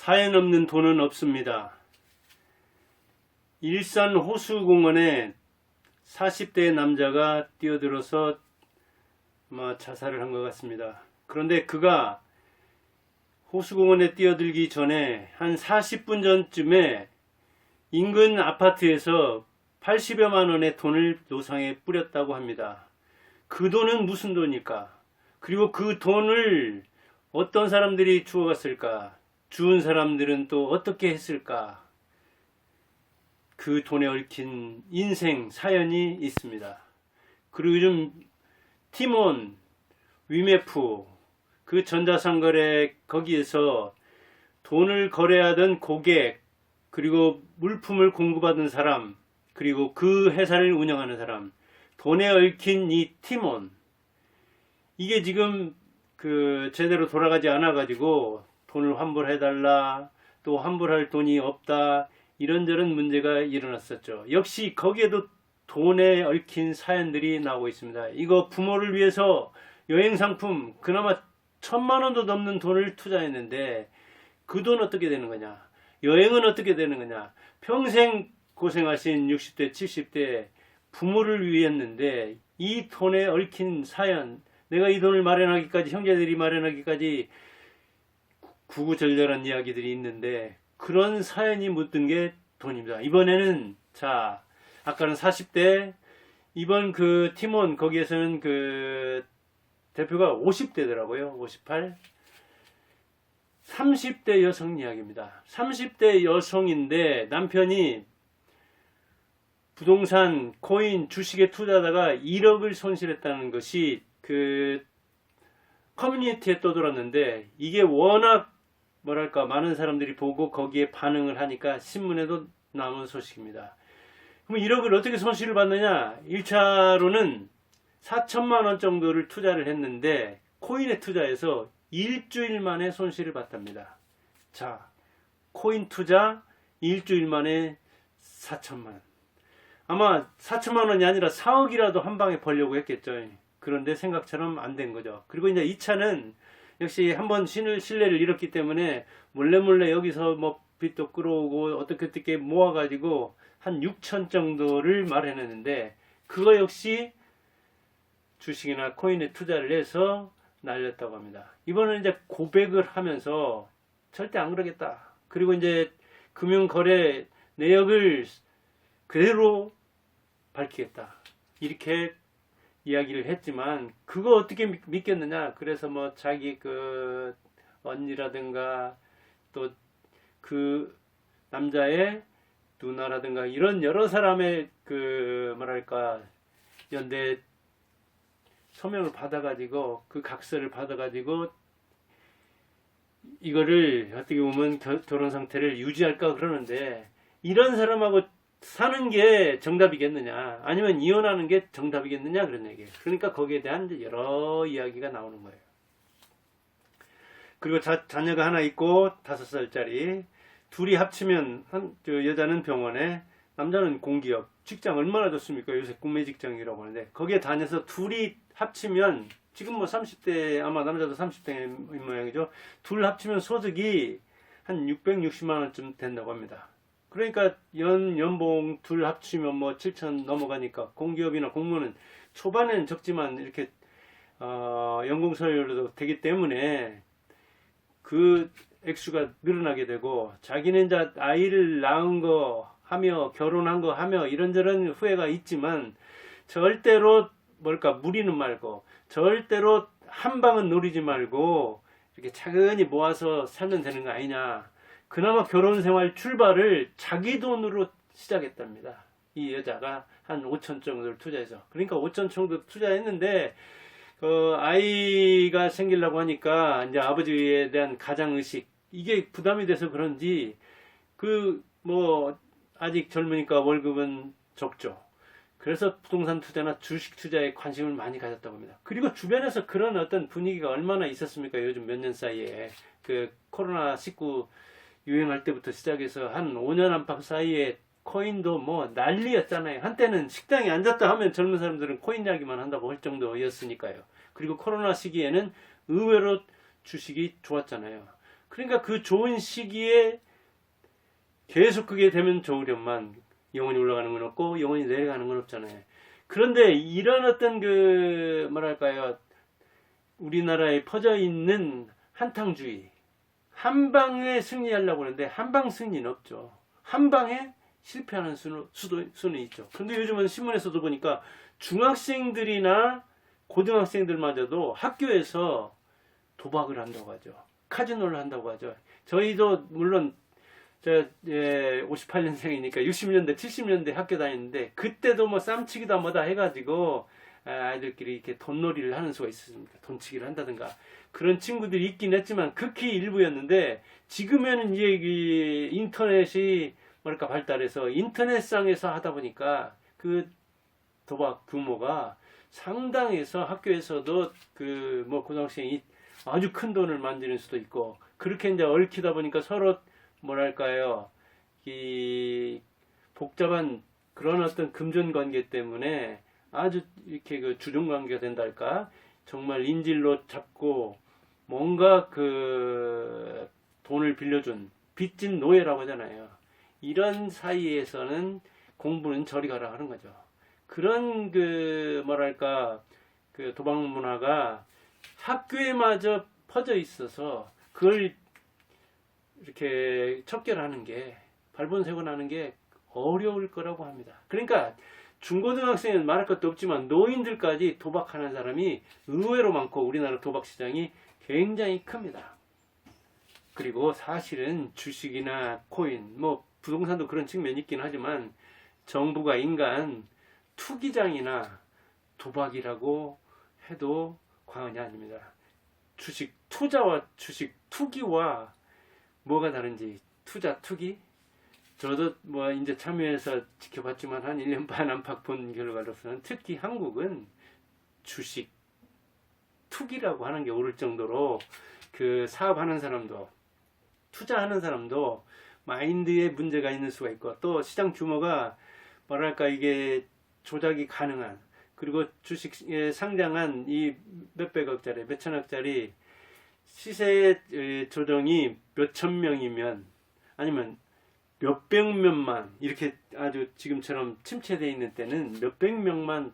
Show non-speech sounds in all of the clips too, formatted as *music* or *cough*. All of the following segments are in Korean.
사연 없는 돈은 없습니다. 일산 호수공원에 40대 남자가 뛰어들어서 자살을 한 것 같습니다. 그런데 그가 호수공원에 뛰어들기 전에 한 40분 전쯤에 인근 아파트에서 80여만 원의 돈을 노상에 뿌렸다고 합니다. 그 돈은 무슨 돈일까? 그리고 그 돈을 어떤 사람들이 주워갔을까? 주운 사람들은 또 어떻게 했을까? 그 돈에 얽힌 인생 사연이 있습니다. 그리고 요즘 티몬, 위메프, 그 전자상거래 거기에서 돈을 거래하던 고객, 그리고 물품을 공급하던 사람, 그리고 그 회사를 운영하는 사람, 돈에 얽힌 이 티몬, 이게 지금 그 제대로 돌아가지 않아 가지고 돈을 환불해 달라 또 환불할 돈이 없다 이런저런 문제가 일어났었죠. 역시 거기에도 돈에 얽힌 사연들이 나오고 있습니다. 이거 부모를 위해서 여행 상품 그나마 천만 원도 넘는 돈을 투자했는데 그 돈 어떻게 되는 거냐? 여행은 어떻게 되는 거냐? 평생 고생하신 60대, 70대 부모를 위했는데 이 돈에 얽힌 사연 내가 이 돈을 마련하기까지 형제들이 마련하기까지 구구절절한 이야기들이 있는데 그런 사연이 묻은 게 돈입니다. 이번에는 자 아까는 40대 이번 그 팀원 거기에서는 그 대표가 50대더라고요. 58 30대 여성 이야기입니다. 30대 여성인데 남편이 부동산, 코인, 주식에 투자하다가 1억을 손실했다는 것이 그 커뮤니티에 떠돌았는데 이게 워낙 뭐랄까 많은 사람들이 보고 거기에 반응을 하니까 신문에도 나온 소식입니다. 그럼 1억을 어떻게 손실을 받느냐? 1차로는 4천만 원 정도를 투자를 했는데 코인에 투자해서 일주일 만에 손실을 봤답니다. 자, 코인 투자 일주일 만에 4천만 원. 아마 4천만 원이 아니라 4억이라도 한 방에 벌려고 했겠죠. 그런데 생각처럼 안 된 거죠. 그리고 이제 2차는 역시 한번 신뢰를 잃었기 때문에 몰래 몰래 여기서 뭐 빚도 끌어오고 어떻게 어떻게 모아가지고 한 6천 정도를 마련했는데 그거 역시 주식이나 코인에 투자를 해서 날렸다고 합니다. 이번은 이제 고백을 하면서 절대 안 그러겠다. 그리고 이제 금융거래 내역을 그대로 밝히겠다. 이렇게 이야기를 했지만 그거 어떻게 믿- 믿겠느냐? 그래서 뭐 자기 그 언니라든가 또 그 남자의 누나라든가 이런 여러 사람의 그 뭐랄까 연대 서명을 받아가지고 그 각서를 받아가지고 이거를 어떻게 보면 겨- 결혼 상태를 유지할까 그러는데 이런 사람하고 사는 게 정답이겠느냐 아니면 이혼하는 게 정답이겠느냐 그런 얘기예요. 그러니까 거기에 대한 여러 이야기가 나오는 거예요. 그리고 자, 자녀가 하나 있고 다섯 살짜리 둘이 합치면 한, 저 여자는 병원에 남자는 공기업 직장 얼마나 좋습니까? 요새 꿈의 직장이라고 하는데 거기에 다녀서 둘이 합치면 지금 뭐 30대 아마 남자도 30대인 모양이죠. 둘 합치면 소득이 한 660만 원쯤 된다고 합니다. 그러니까 연 연봉 둘 합치면 뭐 7천 넘어가니까 공기업이나 공무원은 초반엔 적지만 이렇게 어, 연공 서열도 되기 때문에 그 액수가 늘어나게 되고 자기는 이제 아이를 낳은 거 하며 결혼한 거 하며 이런저런 후회가 있지만 절대로 뭘까 무리는 말고 절대로 한 방은 노리지 말고 이렇게 차근히 모아서 살면 되는 거 아니냐. 그나마 결혼 생활 출발을 자기 돈으로 시작했답니다. 이 여자가 한 5천 정도를 투자해서. 그러니까 5천 정도 투자했는데, 그, 아이가 생기려고 하니까, 이제 아버지에 대한 가장의식, 이게 부담이 돼서 그런지, 그, 뭐, 아직 젊으니까 월급은 적죠. 그래서 부동산 투자나 주식 투자에 관심을 많이 가졌다고 합니다. 그리고 주변에서 그런 어떤 분위기가 얼마나 있었습니까? 요즘 몇 년 사이에. 그, 코로나 19 유행할 때부터 시작해서 한 5년 안팎 사이에 코인도 뭐 난리였잖아요. 한때는 식당에 앉았다 하면 젊은 사람들은 코인 이야기만 한다고 할 정도였으니까요. 그리고 코로나 시기에는 의외로 주식이 좋았잖아요. 그러니까 그 좋은 시기에 계속 그게 되면 좋으련만 영원히 올라가는 건 없고 영원히 내려가는 건 없잖아요. 그런데 이런 어떤 그 뭐랄까요 우리나라에 퍼져 있는 한탕주의 한 방에 승리하려고 하는데 한 방 승리는 없죠. 한 방에 실패하는 수는, 수도, 수는 있죠. 근데 요즘은 신문에서도 보니까 중학생들이나 고등학생들마저도 학교에서 도박을 한다고 하죠. 카지노를 한다고 하죠. 저희도 물론 저 예, 58년생이니까 60년대, 70년대 학교 다녔는데 그때도 뭐 쌈치기다 뭐다 해가지고 아, 아이들끼리 이렇게 돈놀이를 하는 수가 있었습니다. 돈치기를 한다든가 그런 친구들이 있긴 했지만 극히 일부였는데 지금에는 이제 이 인터넷이 뭐랄까 발달해서 인터넷상에서 하다 보니까 그 도박 규모가 상당해서 학교에서도 그 뭐 고등학생이 아주 큰 돈을 만지는 수도 있고 그렇게 이제 얽히다 보니까 서로 뭐랄까요 이 복잡한 그런 어떤 금전 관계 때문에 아주 이렇게 그 주종 관계가 된달까 정말 인질로 잡고 뭔가 그 돈을 빌려준 빚진 노예라고 하잖아요. 이런 사이에서는 공부는 저리 가라 하는 거죠. 그런 그 뭐랄까 그 도박 문화가 학교에마저 퍼져 있어서 그걸 이렇게 척결하는 게 발본색원하는 게 어려울 거라고 합니다. 그러니까 중고등학생은 말할 것도 없지만 노인들까지 도박하는 사람이 의외로 많고 우리나라 도박 시장이 굉장히 큽니다. 그리고 사실은 주식이나 코인, 뭐 부동산도 그런 측면이 있긴 하지만 정부가 인간 투기장이나 도박이라고 해도 과언이 아닙니다. 주식 투자와 주식 투기와 뭐가 다른지 투자 투기 저도 뭐 이제 참여해서 지켜봤지만 한 1년 반 안팎 본 결과로서는 특히 한국은 주식 투기라고 하는 게 오를 정도로 그 사업하는 사람도 투자하는 사람도 마인드에 문제가 있는 수가 있고 또 시장 규모가 뭐랄까 이게 조작이 가능한 그리고 주식에 상장한 이 몇백억짜리 몇천억짜리 시세 조정이 몇천 명이면 아니면 몇백 명만 이렇게 아주 지금처럼 침체되어 있는 때는 몇백 명만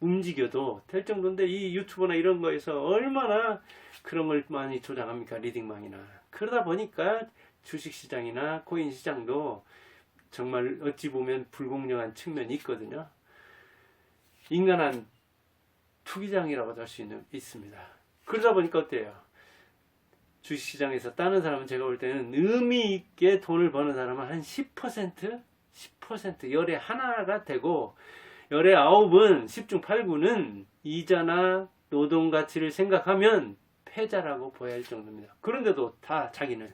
움직여도 될 정도인데 이 유튜브나 이런 거에서 얼마나 그런 걸 많이 조작합니까? 리딩망이나. 그러다 보니까 주식시장이나 코인 시장도 정말 어찌 보면 불공정한 측면이 있거든요. 인간한 투기장이라고도 할수 있습니다. 그러다 보니까 어때요 주식시장에서 따는 사람은 제가 볼 때는 의미 있게 돈을 버는 사람은 한 10%? 10% 열에 하나가 되고 열에 아홉은 10중 8구는 이자나 노동 가치를 생각하면 패자라고 보여야 할 정도입니다. 그런데도 다 자기는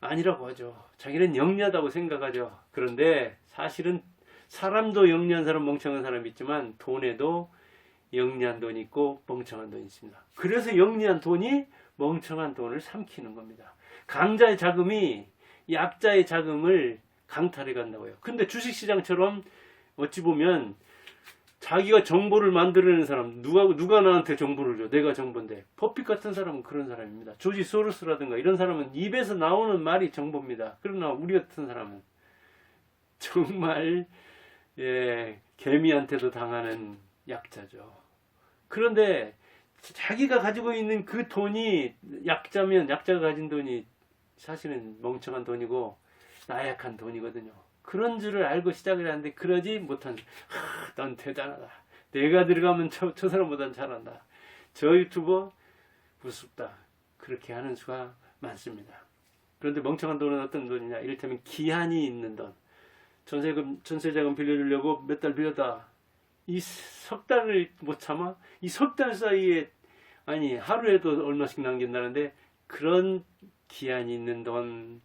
아니라고 하죠. 자기는 영리하다고 생각하죠. 그런데 사실은 사람도 영리한 사람, 멍청한 사람이 있지만 돈에도 영리한 돈이 있고 멍청한 돈이 있습니다. 그래서 영리한 돈이 멍청한 돈을 삼키는 겁니다. 강자의 자금이 약자의 자금을 강탈해 간다고요. 근데 주식시장처럼 어찌 보면 자기가 정보를 만들어내는 사람 누가 누가 나한테 정보를 줘? 내가 정보인데. 버핏 같은 사람은 그런 사람입니다. 조지 소로스라든가 이런 사람은 입에서 나오는 말이 정보입니다. 그러나 우리 같은 사람은 정말 예 개미한테도 당하는 약자죠. 그런데 자기가 가지고 있는 그 돈이 약자면 약자가 가진 돈이 사실은 멍청한 돈이고 나약한 돈이거든요. 그런 줄을 알고 시작을 하는데 그러지 못한 하, 넌 대단하다. 내가 들어가면 저, 저 사람보단 잘한다. 저 유튜버 우습다. 그렇게 하는 수가 많습니다. 그런데 멍청한 돈은 어떤 돈이냐? 이를테면 기한이 있는 돈. 전세금, 전세자금 빌려주려고 몇 달 빌렸다. 이 석 달을 못 참아? 이 석 달 사이에 아니 하루에도 얼마씩 남긴다는데 그런 기한이 있는 돈,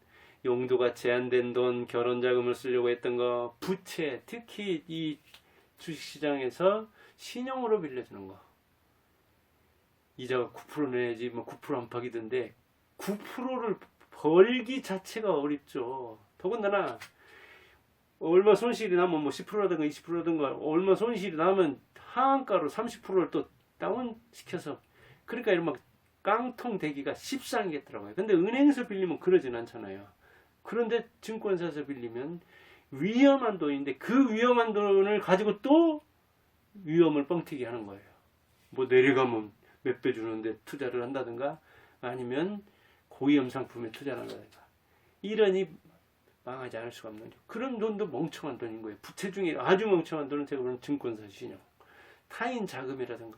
용도가 제한된 돈, 결혼 자금을 쓰려고 했던 거, 부채, 특히 이 주식시장에서 신용으로 빌려주는 거. 이자가 9% 내야지 뭐 9% 안팎이던데 9%를 벌기 자체가 어렵죠. 더군다나 얼마 손실이 나면 뭐 10%라든가 20%라든가 얼마 손실이 나면 하한가로 30%를 또 다운시켜서 그러니까 이런 막 깡통 되기가 십상이겠더라고요. 근데 은행에서 빌리면 그러진 않잖아요. 그런데 증권사에서 빌리면 위험한 돈인데 그 위험한 돈을 가지고 또 위험을 뻥튀기 하는 거예요. 뭐 내려가면 몇 배 주는데 투자를 한다든가 아니면 고위험 상품에 투자를 한다든가 이러니 망하지 않을 수가 없는 거죠. 그런 돈도 멍청한 돈인 거예요. 부채 중에 아주 멍청한 돈은 제가 보는 증권사 신용, 타인 자금이라든가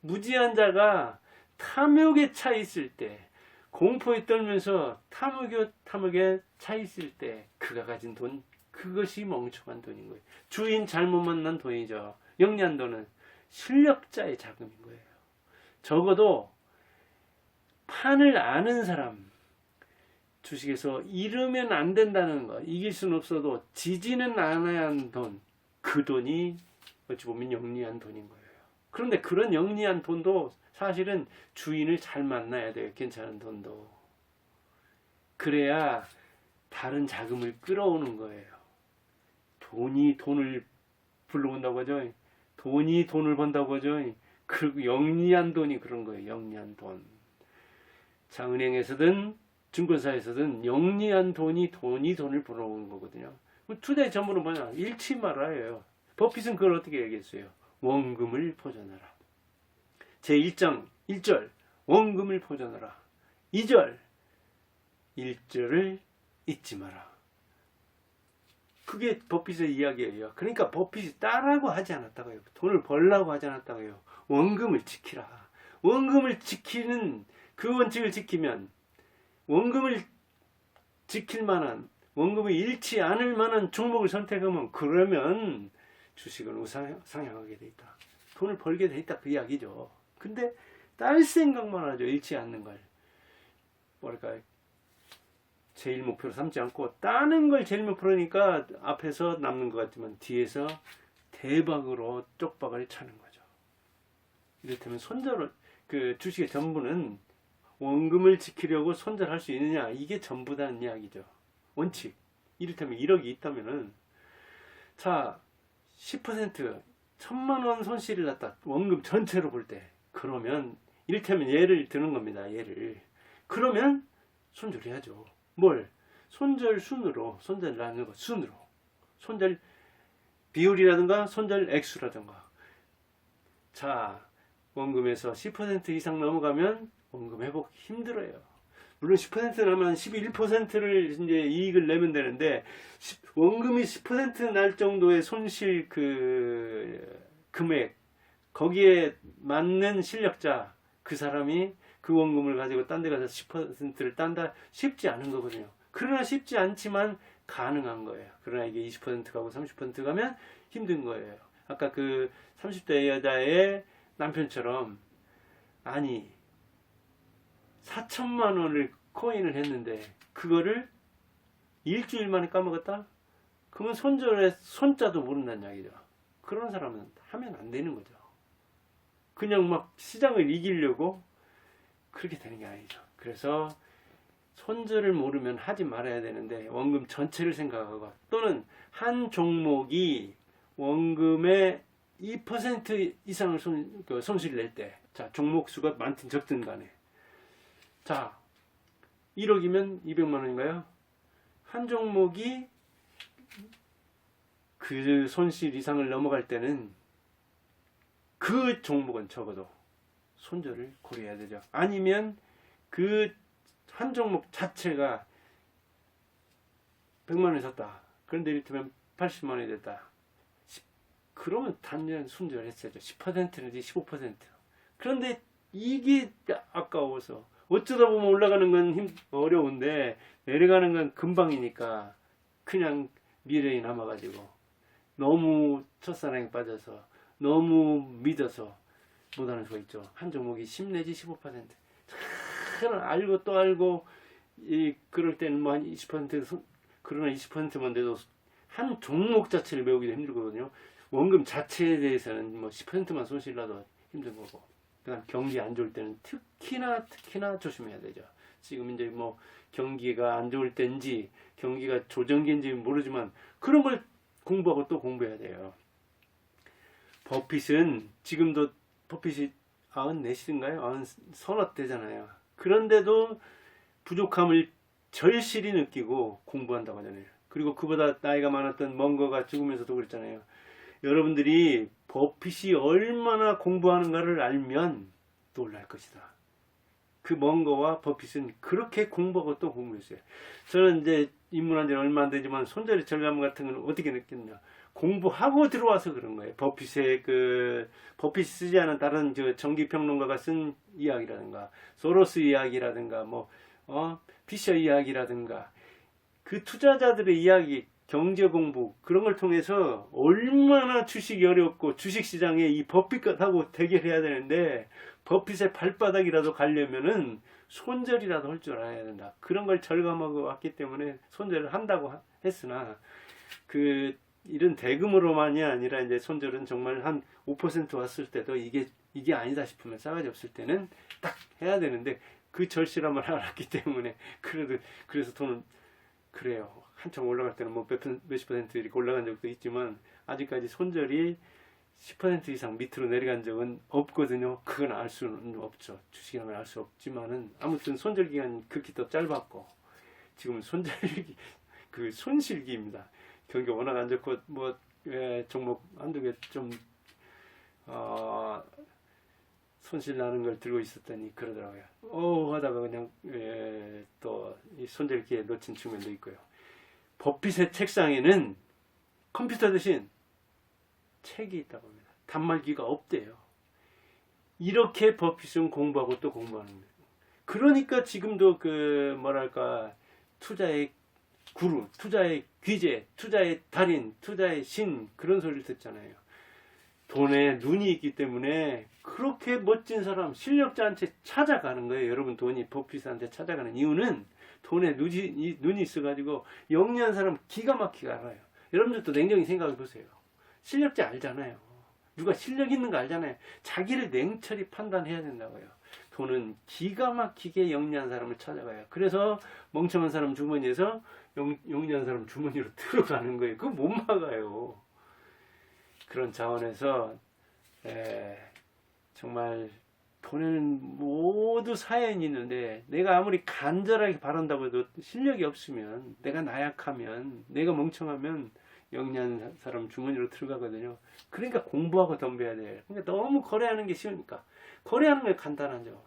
무지한 자가 탐욕에 차 있을 때 공포에 떨면서 탐욕에 탐욕에 차 있을 때 그가 가진 돈 그것이 멍청한 돈인 거예요. 주인 잘못 만난 돈이죠. 영리한 돈은 실력자의 자금인 거예요. 적어도 판을 아는 사람 주식에서 잃으면 안 된다는 거 이길 수는 없어도 지지는 않아야 하는 돈그 돈이 어찌 보면 영리한 돈인 거예요. 그런데 그런 영리한 돈도 사실은 주인을 잘 만나야 돼요. 괜찮은 돈도. 그래야 다른 자금을 끌어오는 거예요. 돈이 돈을 불러온다고 하죠. 돈이 돈을 번다고 하죠. 그리고 영리한 돈이 그런 거예요. 영리한 돈. 자, 은행에서든 증권사에서든 영리한 돈이 돈이 돈을 벌어오는 거거든요. 뭐 투자의 전부는 뭐냐? 잃지 말아요. 버핏은 그걸 어떻게 얘기했어요? 원금을 보존하라. 제1장 1절 원금을 보존하라. 2절 1절을 잊지 마라. 그게 버핏의 이야기예요. 그러니까 버핏이 따라고 하지 않았다고요. 돈을 벌라고 하지 않았다고요. 원금을 지키라. 원금을 지키는 그 원칙을 지키면 원금을 지킬 만한 원금을 잃지 않을 만한 종목을 선택하면 그러면 주식은 우상- 상향하게 돼 있다. 돈을 벌게 돼 있다 그 이야기죠. 근데 딸 생각만 하죠. 잃지 않는 걸. 뭐랄까 제일 목표로 삼지 않고 따는 걸 제일 목표로니까 앞에서 남는 것 같지만 뒤에서 대박으로 쪽박을 차는 거죠. 이를테면 손절을 그 주식의 전부는 원금을 지키려고 손절할 수 있느냐 이게 전부다는 이야기죠. 원칙. 이를테면 1억이 있다면은 자 10% 천만 원 손실을 났다. 원금 전체로 볼 때. 그러면 이를테면 예를 드는 겁니다. 예를. 그러면 손절해야죠. 뭘? 손절 순으로 손절 나누는 거 순으로. 손절 비율이라든가 손절 액수라든가. 자, 원금에서 10% 이상 넘어가면 원금 회복 힘들어요. 물론 10% 나면 11%를 이제 이익을 내면 되는데 시- 원금이 10%날 정도의 손실 그 금액 거기에 맞는 실력자 그 사람이 그 원금을 가지고 딴 데 가서 10%를 딴다 쉽지 않은 거거든요. 그러나 쉽지 않지만 가능한 거예요. 그러나 이게 20% 가고 30% 가면 힘든 거예요. 아까 그 30대 여자의 남편처럼 아니 4천만 원을 코인을 했는데 그거를 일주일 만에 까먹었다? 그러면 손절에 손자도 모른다는 이야기죠. 그런 사람은 하면 안 되는 거죠. 그냥 막 시장을 이기려고 그렇게 되는 게 아니죠. 그래서 손절을 모르면 하지 말아야 되는데 원금 전체를 생각하고 또는 한 종목이 원금의 2% 이상을 손, 그 손실을 낼 때, 자, 종목 수가 많든 적든 간에. 자, 1억이면 200만 원인가요? 한 종목이 그 손실 이상을 넘어갈 때는 그 종목은 적어도 손절을 고려해야 되죠. 아니면 그 한 종목 자체가 100만 원이 샀다. 그런데 이를테면 80만 원이 됐다. 십- 그러면 단연 순절했어야죠. 10%내지 15%. 그런데 이게 아까워서 어쩌다 보면 올라가는 건 힘, 어려운데 내려가는 건 금방이니까 그냥 미련이 남아가지고 너무 첫사랑에 빠져서 너무 믿어서 못하는 수가 있죠. 한 종목이 10 내지 15%. 참 알고 또 알고 이 그럴 때는 뭐 한 20% 손- 그러나 20%만 돼도 한 종목 자체를 메우기도 힘들거든요. 원금 자체에 대해서는 뭐 10%만 손실 나도 힘든 거고. 그다음 경기 안 좋을 때는 특히나 특히나 조심해야 되죠. 지금 이제 뭐 경기가 안 좋을 때인지 경기가 조정기인지 모르지만 그런 걸 공부하고 또 공부해야 돼요. 버핏은 지금도 버핏이 94인가요? 90 서너 되잖아요. 그런데도 부족함을 절실히 느끼고 공부한다고 하잖아요. 그리고 그보다 나이가 많았던 먼거가 죽으면서도 그랬잖아요. 여러분들이 버핏이 얼마나 공부하는가를 알면 놀랄 것이다. 그 먼거와 버핏은 그렇게 공부하고 또 공부했어요. 저는 이제 입문한 지는 얼마 안 되지만 손자리 절감 같은 건 어떻게 느꼈냐. 공부하고 들어와서 그런 거예요. 버핏의 그, 버핏이 쓰지 않은 다른 저 정기평론가가 쓴 이야기라든가, 소로스 이야기라든가, 뭐, 어, 피셔 이야기라든가, 그 투자자들의 이야기, 경제 공부, 그런 걸 통해서 얼마나 주식이 어렵고 주식 시장에 이 버핏하고 대결해야 되는데, 버핏의 발바닥이라도 가려면은 손절이라도 할 줄 알아야 된다. 그런 걸 절감하고 왔기 때문에 손절을 한다고 하- 했으나, 그, 이런 대금으로만이 아니라 이제 손절은 정말 한 5% 왔을 때도 이게 이게 아니다 싶으면 싸가지 없을 때는 딱 해야 되는데 그 절실함을 *laughs* 알았기 때문에 그래도 그래서 돈은 그래요 한참 올라갈 때는 뭐 몇십 퍼센트 이렇게 올라간 적도 있지만 아직까지 손절이 10% 이상 밑으로 내려간 적은 없거든요. 그건 알 수는 없죠. 주식이라면 알 수 없지만은 아무튼 손절 기간이 극히 더 짧았고 지금 손절기 *laughs* 그 손실기입니다. 경기 워낙 안 좋고 뭐 예, 종목 한두 개좀 어, 손실 나는 걸 들고 있었더니 그러더라고요. 어 하다가 그냥 예, 또이 손절기에 놓친 측면도 있고요. 버핏의 책상에는 컴퓨터 대신 책이 있다고 합니다. 단말기가 없대요. 이렇게 버핏은 공부하고 또 공부하는 거예요. 그러니까 지금도 그 뭐랄까 투자의 구루, 투자의 귀재, 투자의 달인, 투자의 신 그런 소리를 듣잖아요. 돈에 눈이 있기 때문에 그렇게 멋진 사람, 실력자한테 찾아가는 거예요. 여러분 돈이 버핏한테 찾아가는 이유는 돈에 눈이, 이- 눈이 있어가지고 영리한 사람 기가 막히게 알아요. 여러분들도 냉정히 생각해 보세요. 실력자 알잖아요. 누가 실력 있는 거 알잖아요. 자기를 냉철히 판단해야 된다고요. 돈은 기가 막히게 영리한 사람을 찾아가요. 그래서 멍청한 사람 주머니에서 영, 영리한 사람 주머니로 *laughs* 들어가는 거예요. 그거 못 막아요. 그런 차원에서 에, 정말 돈에는 모두 사연이 있는데 내가 아무리 간절하게 바란다고 해도 실력이 없으면 내가 나약하면 내가 멍청하면 영리한 사람 주머니로 들어가거든요. 그러니까 공부하고 덤벼야 돼요. 그러니까 너무 거래하는 게 쉬우니까 거래하는 게 간단하죠.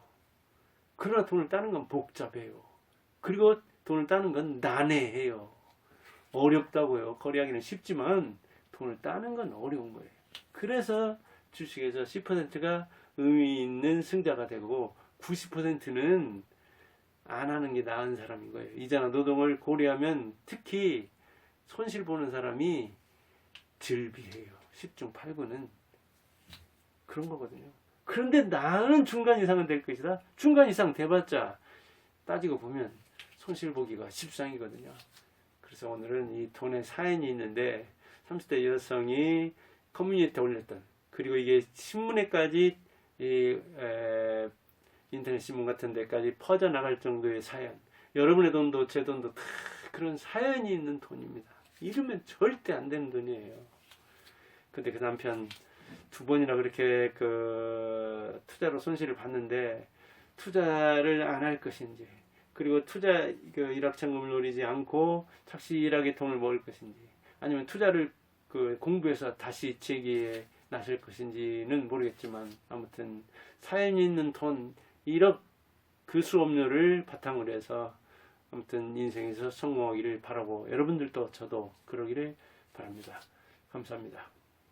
그러나 돈을 따는 건 복잡해요. 그리고 돈을 따는 건 난해해요. 어렵다고요. 거래하기는 쉽지만 돈을 따는 건 어려운 거예요. 그래서 주식에서 10%가 의미 있는 승자가 되고 90%는 안 하는 게 나은 사람인 거예요. 이자나 노동을 고려하면 특히 손실 보는 사람이 즐비해요. 10중 8구는 그런 거거든요. 그런데 나는 중간 이상은 될 것이다. 중간 이상 돼봤자 따지고 보면 손실 보기가 십상이거든요. 그래서 오늘은 이 돈의 사연이 있는데 30대 여성이 커뮤니티에 올렸던 그리고 이게 신문에까지 이 에, 인터넷 신문 같은 데까지 퍼져 나갈 정도의 사연. 여러분의 돈도 제 돈도 다 그런 사연이 있는 돈입니다. 이러면 절대 안 되는 돈이에요. 근데 그 남편 두 번이나 그렇게 그 투자로 손실을 봤는데 투자를 안 할 것인지 그리고 투자 그 일확천금을 노리지 않고 착실하게 돈을 모을 것인지 아니면 투자를 그 공부해서 다시 재기에 나설 것인지는 모르겠지만 아무튼 사연이 있는 돈 1억 그 수업료를 바탕으로 해서 아무튼 인생에서 성공하기를 바라고 여러분들도 저도 그러기를 바랍니다. 감사합니다.